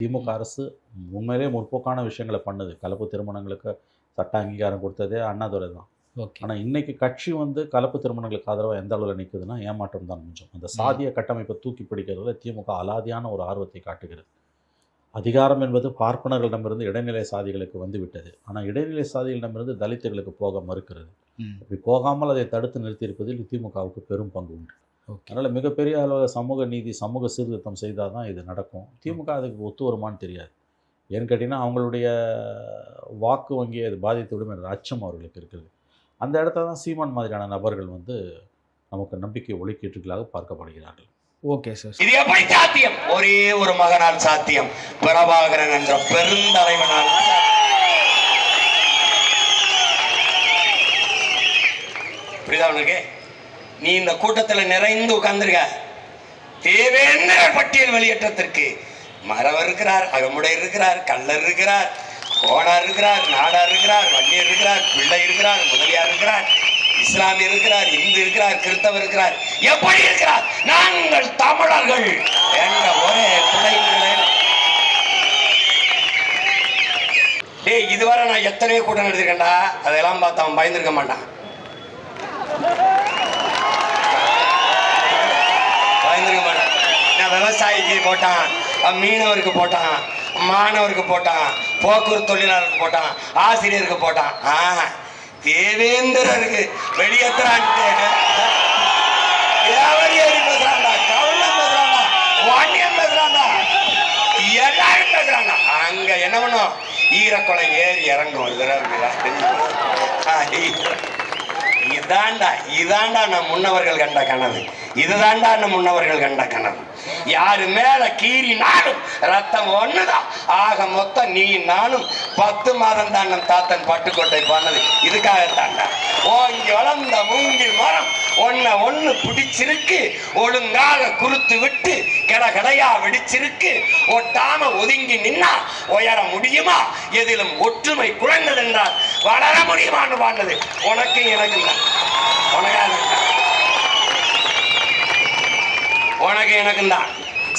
திமுக அரசு உண்மையிலே முற்போக்கான விஷயங்களை பண்ணுது. கலப்பு திருமணங்களுக்கு சட்ட அங்கீகாரம் கொடுத்ததே அண்ணாதுரை தான். ஓகே. ஆனால் இன்னைக்கு கட்சி வந்து கலப்பு திருமணங்களுக்கு ஆதரவாக எந்த அளவில் நிற்குதுன்னா ஏமாற்றம் தான் மிஞ்சம் அந்த சாதிய கட்டமைப்பை தூக்கி பிடிக்கிறதுல திமுக அலாதியான ஒரு ஆர்வத்தை காட்டுகிறது. அதிகாரம் என்பது பார்ப்பனர்களிடமிருந்து இடைநிலை சாதிகளுக்கு வந்து விட்டது. ஆனால் இடைநிலை சாதிகளிடமிருந்து தலித்துகளுக்கு போக மறுக்கிறது. ம். அப்படி போகாமல் அதை தடுத்து நிறுத்தியிருப்பதில் திமுகவுக்கு பெரும் பங்கு உண்டு. அதனால் மிகப்பெரிய அளவில் சமூக நீதி சமூக சீர்திருத்தம் செய்தால் தான் இது நடக்கும். திமுக அதுக்கு ஒத்து வருமான்னு தெரியாது. ஏன்னு கேட்டிங்கன்னா அவங்களுடைய வாக்கு வங்கியை அது பாதித்து விடும் என்ற அச்சம் அவர்களுக்கு இருக்குது. அந்த இடத்துல தான் சீமான் மாதிரியான நபர்கள் வந்து நமக்கு நம்பிக்கை ஒளிக்கீட்டுகளாக பார்க்கப்படுகிறார்கள். Okay sir. இது எப்படி சாத்தியம்? ஒரே ஒரு மகனால் சாத்தியம். பிரபாகரன் என்ற பெருந்தலைவனால். புரியுதா உனக்கு நீ இந்த கூட்டத்தில் நிறைந்து உட்கார்ந்துருக்க. தேவேந்திர பட்டியல் வெளியேற்றத்திற்கு மரவர் இருக்கிறார் அகமுடை இருக்கிறார் கள்ளர் இருக்கிறார் கோணார் இருக்கிறார் நாடார் இருக்கிறார் வன்னியர் இருக்கிறார் பிள்ளை இருக்கிறார் முதலியார் இருக்கிறார் இஸ்லாமிய இருக்கிறார் இந்து இருக்கிறார் கிறிஸ்தவர் இருக்கிறார். எப்படி இருக்கிறார்? நாங்கள் தமிழர்கள் என்ற ஒரே பிள்ளைங்களே டேய் இதுவரை நான் எத்தனையோ கூட்டம் நடத்திருக்கேன்டா. அதெல்லாம் பார்த்து அவன் பயந்துருக்க மாட்டான் பயந்துருக்க மாட்டான் நான் விவசாயிக்கு போட்டான். மீனவருக்கு போட்டான். மாணவருக்கு போட்டான். போக்குவரத்து தொழிலாளருக்கு போட்டான். ஆசிரியருக்கு போட்டான். ஆ தேவேந்திரருக்கு வெளியேற்றுறான்ட்டு தேவரியரி பேசுறான்டா கவுளம் பேசுறான்டா வாணியம் பேசுறான்டா எல்லாரும் பேசுறாங்க அங்க என்ன பண்ணும்? ஈரக்குலை ஏறி இறங்கும். இதெல்லாம் இதாண்டா இதாண்டா நம் முன்னவர்கள் கண்ட கனவு. இதுதாண்டா நம் முன்னவர்கள் கண்ட கனவு. யாரு மேல கீறினாலும் ரத்தம் ஒண்ணுதான். ஆக மொத்தம் நீ நானும் பத்து மாதம் தான் நம் தாத்தன் பட்டுக்கோட்டை போனது இதுக்காகத்தாண்டா ஓங்கி வளர்ந்த மூங்கி மரம் ஒன்ன ஒண்ணு பிடிச்சிருக்கு ஒழுங்காக குறுத்து விட்டு கிட கடையா வெடிச்சிருக்கு. ஒட்டாம ஒதுங்கி நின்னா உயர முடியுமா? எதிலும் ஒற்றுமை குறைந்தது என்றால் வளர முடியுமான்னு பாண்டது உனக்கு எனக்கு தான் உனக்கா எனக்கு தான்.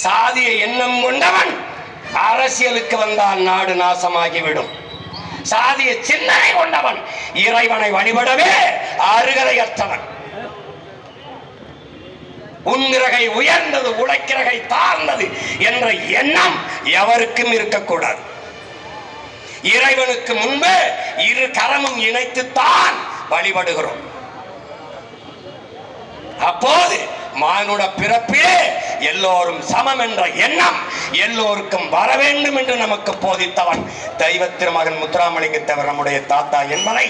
சாதிய எண்ணம் கொண்டவன் அரசியலுக்கு வந்தால் நாடு நாசமாகிவிடும். சாதிய சிந்தனை கொண்டவன் இறைவனை வழிபடவே அருகதையற்றவன். உன்கிரகை உயர்ந்தது உழைக்கிறகை தாழ்ந்தது என்ற எண்ணம் எவருக்கும் இருக்கக்கூடாது. இறைவனுக்கு முன்பு இரு கரமும் இணைத்துத்தான் வழிபடுகிறோம். அப்போது மானுட பிறப்பிலே எல்லோரும் சமம் என்ற எண்ணம் எல்லோருக்கும் வர வேண்டும் என்று நமக்கு போதித்தவன் தெய்வ திருமகன் முத்துராமலிங்க தேவர் நம்முடைய தாத்தா என்பதை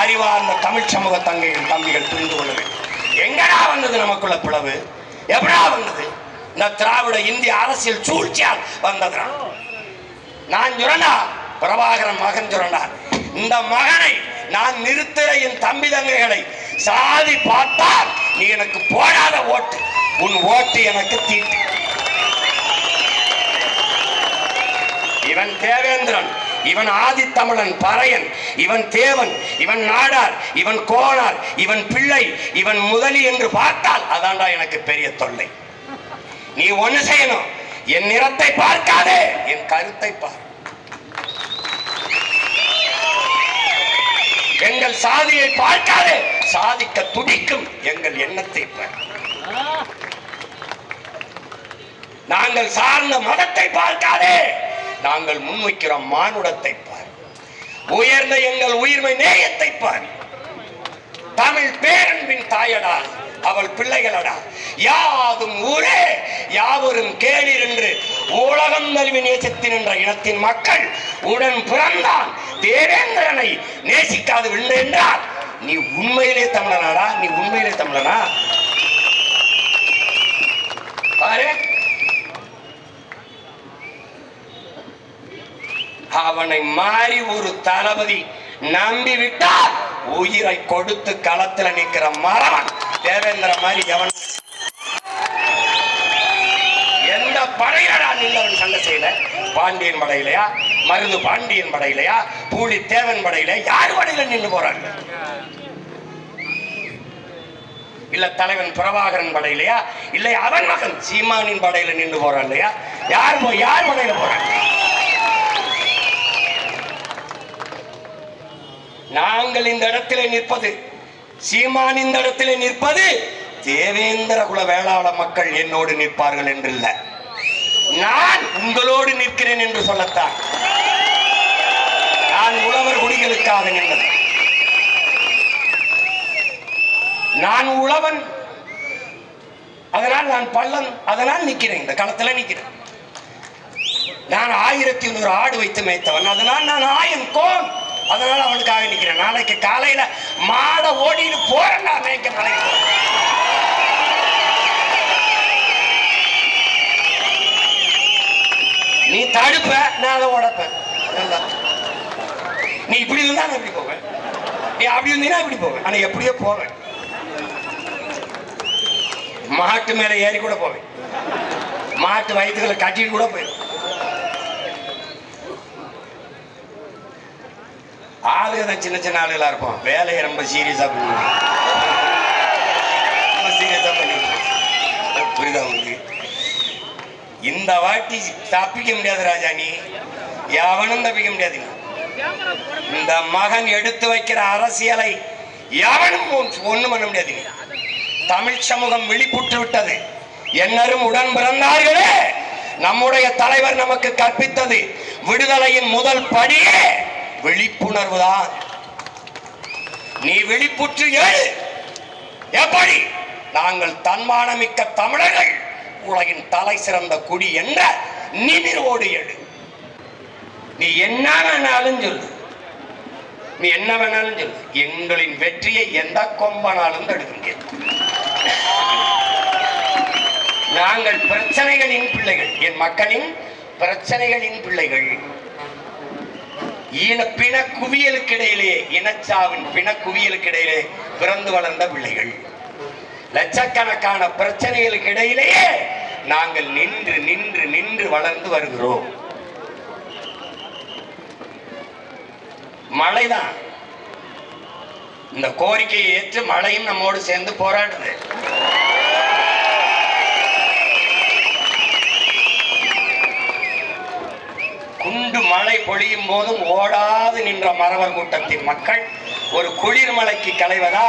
அறிவார்ந்த தமிழ் சமூக தங்கைகள் தம்பிகள் புரிந்து கொள்ள வேண்டும். எங்கடா வந்தது நமக்குள்ள பிளவு? எப்படா வந்தது? இந்த திராவிட இந்திய அரசியல் சூழ்ச்சியால் வந்தது நான் சுரண்டா? பிரபாகரன் மகன் சுரண்டா. இந்த மகனை நான் நிறுத்த என் தம்பி தங்கைகளை சாதி பார்த்தால் நீ எனக்கு போடாத ஓட்டு. உன் ஓட்டு எனக்கு தீட்டு. இவன் தேவேந்திரன் இவன் ஆதித்தமிழன் பறையன் இவன் தேவன் இவன் நாடார் இவன் கோணார் இவன் பிள்ளை இவன் முதலி என்று பார்த்தால் அதான்டா எனக்கு பெரிய தொல்லை. நீ ஒண்ணு செய்யணும். என் நிறத்தை பார்க்காதே என் கருத்தை பார். எங்கள் சாதியை பார்க்காதே சாதிக்க துடிக்கும் எங்கள் எண்ணத்தை நாங்கள் சார்ந்த மதத்தை பார்க்காதே நாங்கள் முன்வைக்கிற மானுடத்தை பார். உயர்ந்த எங்கள் உயிர்மை நேயத்தை பார். தமிழ் பேரன்பின் தாயடா அவள் பிள்ளைகளடா. யாதும் ஊரே யாவரும் கேளீர் என்று உலகம் நல்வி நேசித்தின் என்ற இனத்தின் மக்கள் உடன் பிறந்தான். தேவேந்திரனை நேசிக்காது விண்டு நீ உண்மையிலே தமிழனாடா நீ உண்மையிலே தமிழனா? பாரு. அவனை மாறி ஒரு தளபதி நம்பி விட்டால் உயிரை கொடுத்து களத்துல நிக்கிற மரவன் தேவேந்திர மாதிரி எவன்? எந்த படையிலடா நின்றவன் சண்டை செய்யல? பாண்டியன் படையிலையா? மருது பாண்டியன் படையிலையா? பூலி தேவன் படையில யார் படையில நின்று போறாங்க? இல்ல தலைவன் பிரபாகரன் படையிலையா இல்லை அவன் மகன் சீமானின் படையில நின்று போறான் இல்லையா? யார் யார் படையில போறான்? நாங்கள் இந்த இடத்திலே நிற்பது சீமான் இந்த இடத்திலே நிற்பது தேவேந்திர குல வேளாள மக்கள் என்னோடு நிற்பார்கள் என்றில்ல. நான் உங்களோடு நிற்கிறேன் என்று சொல்லத்தான். நான் உழவர் குடிகளுக்காக நின்றேன் நான் உழவன். அதனால் நான் பள்ளம் அதனால் நிற்கிறேன். இந்த களத்துல நிற்கிறேன். நான் ஆயிரத்தி நூறு ஆடு வைத்து மேய்த்தவன். அதனால் நான் ஆயன் கோன் அதனால் அவனுக்காக நிற்கிறேன். நாளைக்கு காலையில் மாட ஓடின்னு போறேன் நான் மேய்க்க நாளைக்கு நீ தடுப்ப நான் அதை உடப்பேன். நீ இப்படி இருந்தா நான் இப்படி போவேன். நீ அப்படி இருந்தீங்கன்னா இப்படி போவேன். ஆனால் எப்படியோ போவேன். மாட்டு மேல ஏறி கூட போவேன். மாட்டு வயிற்றுகளை கட்டிட்டு கூட போயிடும். ஆளுக தான் சின்ன சின்ன ஆளுகளா இருப்போம். வேலையை ரொம்ப சீரியஸா பண்ணுவோம். ரொம்ப சீரியஸாக பண்ணிருப்போம் புரியுதா உங்களுக்கு? இந்த வாட்டி தப்பிக்க முடியாது ராஜா நீ எவனும் தப்பிக்க முடியாது. இந்த மகன் எடுத்து வைக்கிற அரசியலை எவனும் ஒண்ணும் பண்ண முடியாது. நீ. தமிழ் சமூகம் விழிப்புற்று விட்டது. என்னரும் உடன் பிறந்தார்களே. நம்முடைய தலைவர் நமக்கு கற்பித்தது. விடுதலையின் முதல் படியே விழிப்புணர்வு தான். நீ விழிப்புற்று எழு எப்படி? நாங்கள் தன்மானமிக்க தமிழர்கள். உலகின் தலை சிறந்த குடி என்ற நிமிரோடு எழு நீ என்ன வேணாலும் சொல்லு. நீ என்ன வேணாலும் சொல்லு. எங்களின் வெற்றியை எந்த கொம்பனாலும் தடுக்க முடியாது நாங்கள் பிரச்சனைகளின் பிள்ளைகள். என் மக்களின் பிரச்சனைகளின் பிள்ளைகள். இன பிண குவியலுக்கிடையிலே இனச்சாவின் பிண குவியலுக்கிடையிலே பிறந்து வளர்ந்த பிள்ளைகள். லட்சக்கணக்கான பிரச்சனைகளுக்கு இடையிலேயே நாங்கள் நின்று நின்று நின்று வளர்ந்து வருகிறோம். மழைதான். இந்த கோரிக்கையை ஏற்று மழையும் நம்மோடு சேர்ந்து போராடுது. குண்டு மழை பொழியும் போதும் ஓடாது நின்ற மறவர் கூட்டத்தின் மக்கள் ஒரு குளிர் மலைக்கு களைவதா?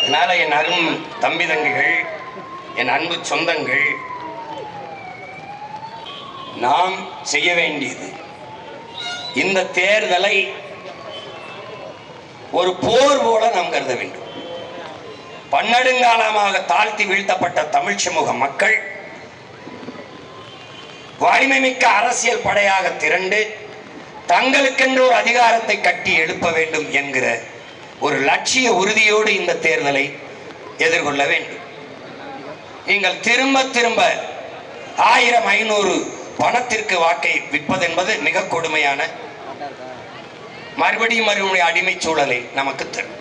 அதனால என் அரும் தம்பி தங்கிகள் என் அன்பு சொந்தங்கள் நாம் செய்ய வேண்டியது. இந்த தேர்தலை ஒரு போர் போல நாம் கருத வேண்டும். பன்னெடுங்காலமாக தாழ்த்தி வீழ்த்தப்பட்ட தமிழ் சமூக மக்கள் வலிமை மிக்க அரசியல் படையாக திரண்டு தங்களுக்கென்று ஒரு அதிகாரத்தை கட்டி எழுப்ப வேண்டும் என்கிற ஒரு லட்சிய உறுதியோடு இந்த தேர்தலை எதிர்கொள்ள வேண்டும். நீங்கள் திரும்ப திரும்ப ஆயிரம் ஐநூறு பணத்திற்கு வாக்கை விற்பதென்பது மிக கொடுமையான மறுபடியும் மறுபடியும் அடிமை சூழலை நமக்கு தரும்.